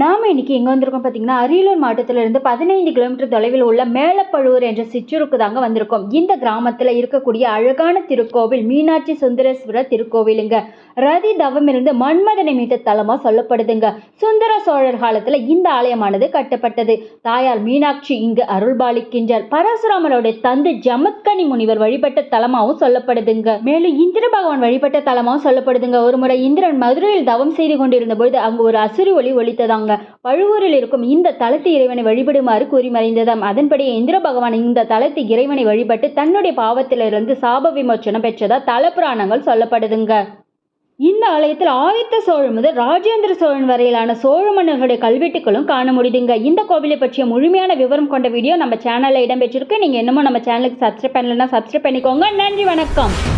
நாம் இன்றைக்கி எங்கே வந்திருக்கோம் பார்த்தீங்கன்னா அரியலூர் மாவட்டத்திலிருந்து பதினைந்து கிலோமீட்டர் தொலைவில் உள்ள மேலப்பழுவூர் என்ற சிற்றூருக்கு தாங்க வந்திருக்கோம். இந்த கிராமத்தில் இருக்கக்கூடிய அழகான திருக்கோவில் மீனாட்சி சுந்தரேஸ்வரர் திருக்கோவிலுங்க. ரதி தவம் இருந்து மன்மதனை மீட்ட தலமாக சொல்லப்படுதுங்க. சுந்தர சோழர் காலத்தில் இந்த ஆலயமானது கட்டப்பட்டது. தாயார் மீனாட்சி இங்கு அருள்பாலிக்கின்றார் பரசுராமருடைய தந்தை ஜமத்கனி முனிவர் வழிபட்ட தலமாகவும் சொல்லப்படுதுங்க. மேலும் இந்திர பகவான் வழிபட்ட தலமாகவும் சொல்லப்படுதுங்க. ஒரு முறை இந்திரன் மதுரையில் தவம் செய்து கொண்டிருந்த பொழுது அங்கு ஒரு அசுரி ஒளி ஒலித்ததாங்க பழுவூரில் இருக்கும் இந்த தலத்து இறைவனை வழிபடுமாறு கூறி மறைந்ததாம். அதன்படி இந்திர பகவான் இந்த தலத்து இறைவனை வழிபட்டு தன்னுடைய பாவத்திலிருந்து சாப விமோச்சனம் பெற்றதா தல புராணங்கள் சொல்லப்படுதுங்க. இந்த ஆலயத்தில் ஆதித்த சோழன் முதல் ராஜேந்திர சோழன் வரையிலான சோழ மன்னர்களுடைய கல்வெட்டுகளும் காண முடியுதுங்க இந்த கோவிலை பற்றிய முழுமையான விவரம் கொண்ட வீடியோ நம்ம சேனலில் இடம்பெற்றிருக்கு நீங்கள் என்னமோ நம்ம சேனலுக்கு சப்ஸ்கிரைப் பண்ணலன்னா சப்ஸ்கிரைப் பண்ணிக்கோங்க. நன்றி வணக்கம்.